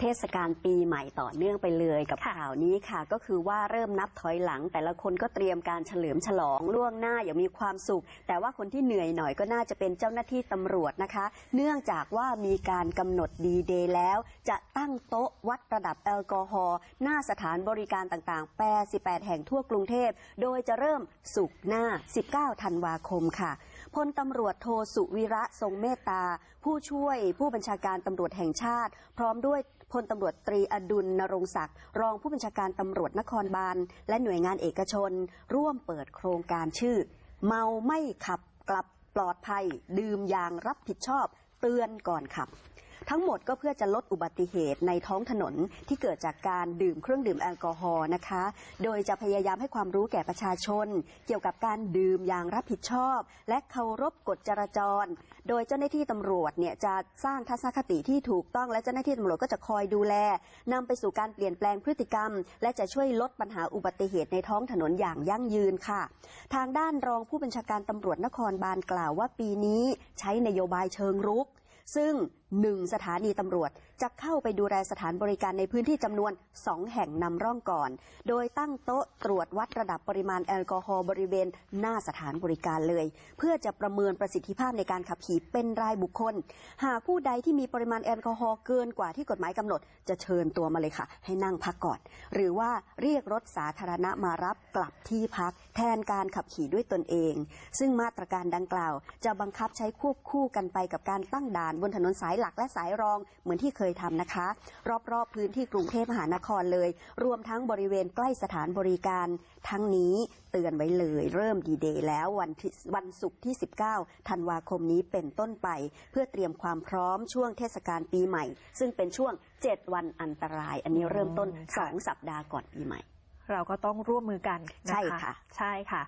เทศกาลปีใหม่ต่อเนื่องไปเลยกับค่ะข่าวนี้ค่ะ ก็คือว่าเริ่มนับถอยหลัง แต่ละคนก็เตรียมการเฉลิมฉลองล่วงหน้าอย่างมีความสุข แต่ว่าคนที่เหนื่อยหน่อยก็น่าจะเป็นเจ้าหน้าที่ตำรวจนะคะ เนื่องจากว่ามีการกำหนดดีเดย์แล้ว จะตั้งโต๊ะวัดระดับแอลกอฮอล์หน้าสถานบริการต่างๆ 88 แห่งทั่วกรุงเทพ โดยจะเริ่มสุกร์หน้า 19 ธันวาคมค่ะพลตำรวจโทสุวิระทรงเมตตา ผู้ช่วยผู้บัญชาการตำรวจแห่งชาติ พร้อมด้วยพลตำรวจตรีอดุลนรงศักดิ์รองผู้บัญชาการตำรวจนครบาล และหน่วยงานเอกชน ร่วมเปิดโครงการชื่อ เมาไม่ขับกลับปลอดภัย ดื่มอย่างรับผิดชอบ เตือนก่อนขับ ทั้งหมดก็เพื่อจะลดอุบัติเหตุในท้องถนนที่เกิดจากการดื่มเครื่องดื่มแอลกอฮอล์นะคะ โดยจะพยายามให้ความรู้แก่ประชาชน เกี่ยวกับการดื่มอย่างรับผิดชอบ และเคารพกฎจราจร โดยเจ้าหน้าที่ตำรวจเนี่ยจะสร้างทัศนคติที่ถูกต้องและเจ้าหน้าที่ตำรวจก็จะคอยดูแลนำไปสู่การเปลี่ยนแปลงพฤติกรรม และจะช่วยลดปัญหาอุบัติเหตุในท้องถนนอย่างยั่งยืนค่ะ ทางด้านรองผู้บัญชาการตำรวจนครบาลกล่าวว่าปีนี้ใช้นโยบายเชิงรุก ซึ่ง หนึ่งสถานีตำรวจจะเข้าไปดูแลสถานบริการในพื้นที่จำนวน 2 แห่งนำร่องก่อน โดยตั้งโต๊ะตรวจวัดระดับปริมาณแอลกอฮอล์บริเวณหน้าสถานบริการเลย เพื่อจะประเมินประสิทธิภาพในการขับขี่เป็นรายบุคคล หากผู้ใดที่มีปริมาณแอลกอฮอล์เกินกว่าที่กฎหมายกำหนด จะเชิญตัวมาเลยค่ะ ให้นั่งพักก่อน หรือว่าเรียกรถสาธารณะมารับกลับที่พัก แทนการขับขี่ด้วยตนเอง ซึ่งมาตรการดังกล่าว จะบังคับใช้ควบคู่กันไปกับการตั้งด่านบนถนนสายหลักและสายรองเหมือนที่เคยทำนะคะ รอบๆพื้นที่กรุงเทพมหานครเลย รวมทั้งบริเวณใกล้สถานบริการ ทั้งนี้เตือนไว้เลย เริ่มดีเดย์แล้ววันที่วันศุกร์ที่ 19 ธันวาคมนี้เป็นต้นไป เพื่อเตรียมความพร้อมช่วงเทศกาลปีใหม่ ซึ่งเป็นช่วง 7 วันอันตราย อันนี้เริ่มต้นอืมค่ะ2สัปดาห์ก่อนปีใหม่ เราก็ต้องร่วมมือกันนใช่ค่ะ ใช่ค่ะ